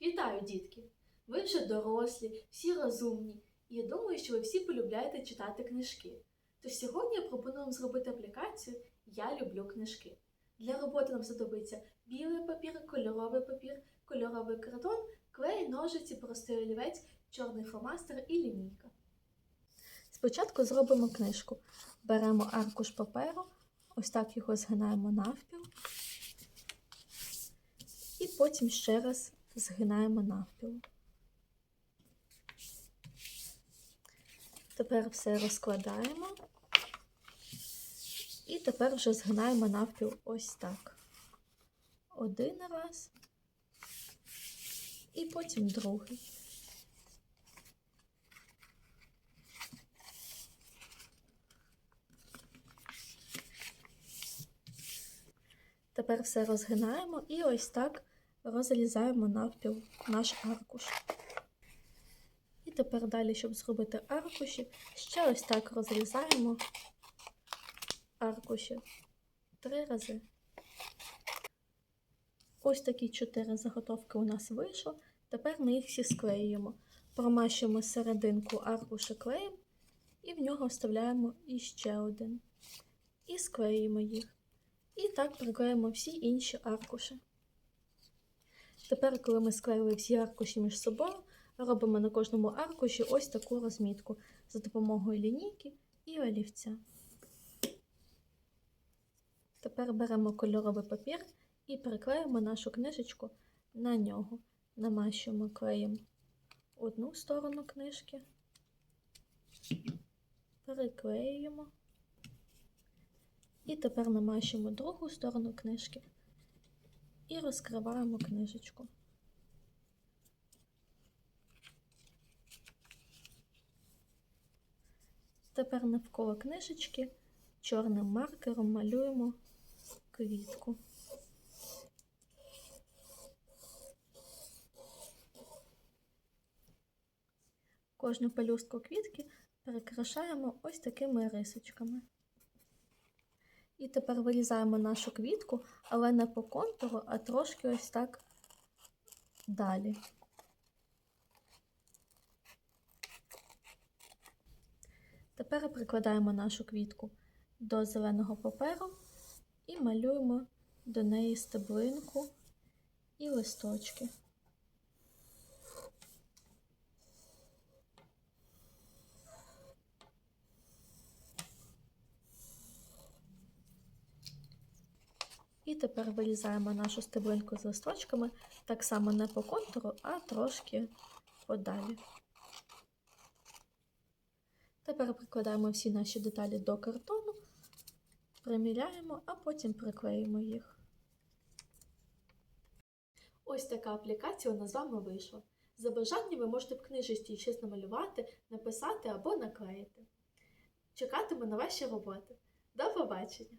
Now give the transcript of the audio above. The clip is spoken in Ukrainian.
Вітаю, дітки! Ви вже дорослі, всі розумні, і я думаю, що ви всі полюбляєте читати книжки. Тож сьогодні я пропоную вам зробити аплікацію Я люблю книжки. Для роботи нам знадобиться білий папір, кольоровий папір, кольоровий картон, клей, ножиці, простий олівець, чорний фломастер і лінійка. Спочатку зробимо книжку. Беремо аркуш паперу, ось так його згинаємо навпіл. І потім ще раз згинаємо навпіл. Тепер все розкладаємо. І тепер вже згинаємо навпіл ось так. Один раз. І потім другий. Тепер все розгинаємо і ось так розрізаємо навпіл наш аркуш. І тепер далі, щоб зробити аркуші, ще ось так розрізаємо аркуші три рази. Ось такі чотири заготовки у нас вийшло. Тепер ми їх всі склеюємо. Промащуємо серединку аркуша клеєм і в нього вставляємо іще один. І склеюємо їх. І так приклеїмо всі інші аркуші. Тепер, коли ми склеїли всі аркуші між собою, робимо на кожному аркуші ось таку розмітку за допомогою лінійки і олівця. Тепер беремо кольоровий папір і приклеїмо нашу книжечку на нього. Намащуємо клеєм одну сторону книжки, переклеюємо. І тепер намащуємо другу сторону книжки і розкриваємо книжечку. Тепер навколо книжечки чорним маркером малюємо квітку. Кожну пелюстку квітки перекрашаємо ось такими рисочками. І тепер вирізаємо нашу квітку, але не по контуру, а трошки ось так далі. Тепер прикладаємо нашу квітку до зеленого паперу і малюємо до неї стеблинку і листочки. І тепер вирізаємо нашу стеблинку з листочками так само не по контуру, а трошки подалі. Тепер прикладаємо всі наші деталі до картону, приміряємо, а потім приклеїмо їх. Ось така аплікація у нас з вами вийшла. За бажанням ви можете в книжечці щось намалювати, написати або наклеїти. Чекатиму на ваші роботи. До побачення!